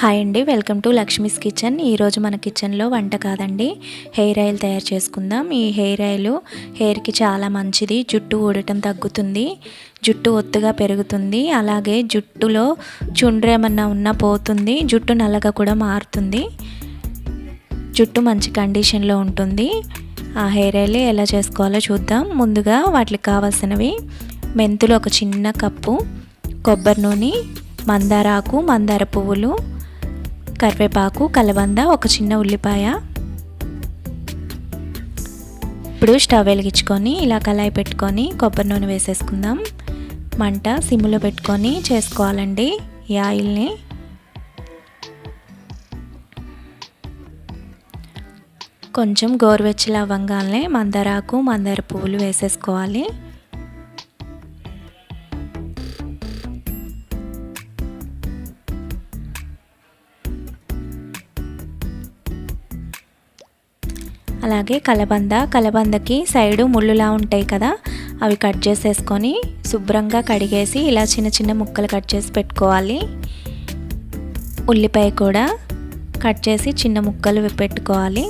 Hi అండి welcome to Lakshmi's kitchen. ఈరోజు మన కిచెన్లో వంట కాదండి హెయిర్ ఆయిల్ తయారు చేసుకుందాం. ఈ హెయిర్ ఆయిల్ హెయిర్కి చాలా మంచిది జుట్టు ఊడటం తగ్గుతుంది జుట్టు ఒత్తుగా పెరుగుతుంది అలాగే జుట్టులో చుండ్రు ఏమన్నా ఉన్నా పోతుంది జుట్టు నల్లగా కూడా మారుతుంది జుట్టు మంచి కండిషన్లో ఉంటుంది. ఆ హెయిర్ ఆయిల్ ఎలా చేసుకోవాలో చూద్దాం. ముందుగా వాటికి కావాల్సినవి మెంతులు ఒక చిన్న కప్పు కొబ్బరి నూనె మందారాకు మందార పువ్వులు కరివేపాకు కలబంద ఒక చిన్న ఉల్లిపాయ. ఇప్పుడు స్టవ్ వెలిగించుకొని ఇలా కళాయి పెట్టుకొని కొబ్బరి నూనె వేసేసుకుందాం. మంట సిమ్లో పెట్టుకొని చేసుకోవాలండి ఈ ఆయిల్ని. కొంచెం గోరువెచ్చ అవ్వంగానే మందారాకు మందార పువ్వులు వేసేసుకోవాలి. అలాగే కలబంద కలబందకి సైడు ముళ్ళులా ఉంటాయి కదా అవి కట్ చేసేసుకొని శుభ్రంగా కడిగేసి ఇలా చిన్న చిన్న ముక్కలు కట్ చేసి పెట్టుకోవాలి. ఉల్లిపాయ కూడా కట్ చేసి చిన్న ముక్కలు పెట్టుకోవాలి.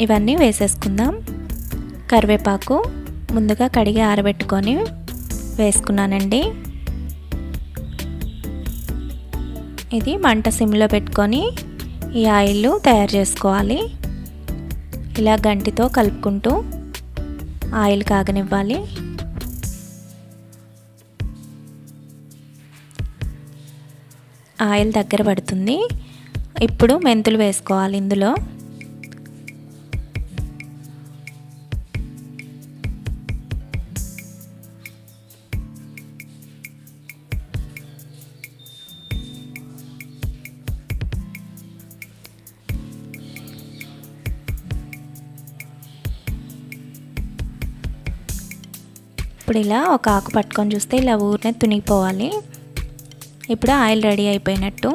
ఇవన్నీ వేసేసుకుందాం. కరివేపాకు ముందుగా కడిగి ఆరబెట్టుకొని వేసుకున్నానండి. ఇది మంట సిమ్లో పెట్టుకొని ఈ ఆయిల్ తయారు చేసుకోవాలి. ఇలా గంటితో కలుపుకుంటూ ఆయిల్ కాగనివ్వాలి. ఆయిల్ దగ్గర పడుతుంది. ఇప్పుడు మెంతులు వేసుకోవాలి ఇందులో. ఇప్పుడు ఇలా ఒక ఆకు పట్టుకొని చూస్తే ఇలా ఊరినే తునిగిపోవాలి. ఇప్పుడు ఆయిల్ రెడీ అయిపోయినట్టు.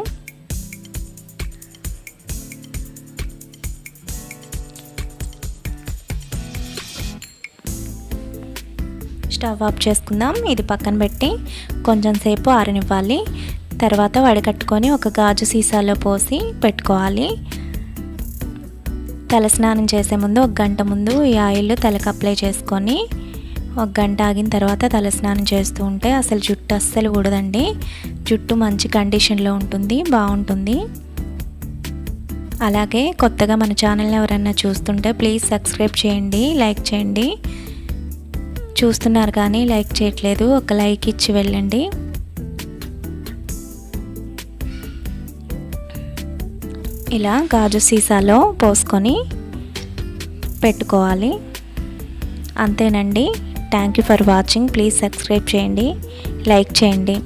స్టవ్ ఆఫ్ చేసుకుందాం. ఇది పక్కన పెట్టి కొంచెం సేపు ఆరనివ్వాలి. తర్వాత వడకట్టుకొని ఒక గాజు సీసాలో పోసి పెట్టుకోవాలి. తలస్నానం చేసే ముందు ఒక గంట ముందు ఈ ఆయిల్ తలకు అప్లై చేసుకొని ఒక గంట ఆగిన తర్వాత తలస్నానం చేస్తూ ఉంటే అసలు జుట్టు అస్సలు ఊడదండి. జుట్టు మంచి కండిషన్లో ఉంటుంది బాగుంటుంది. అలాగే కొత్తగా మన ఛానల్ని ఎవరన్నా చూస్తుంటే ప్లీజ్ సబ్స్క్రైబ్ చేయండి లైక్ చేయండి. చూస్తున్నారు కానీ లైక్ చేయట్లేదు ఒక లైక్ ఇచ్చి వెళ్ళండి. ఇలా గాజు సీసాలో పోసుకొని పెట్టుకోవాలి. అంతేనండి. Thank you for watching please subscribe చేయండి. లైక్ చేయండి.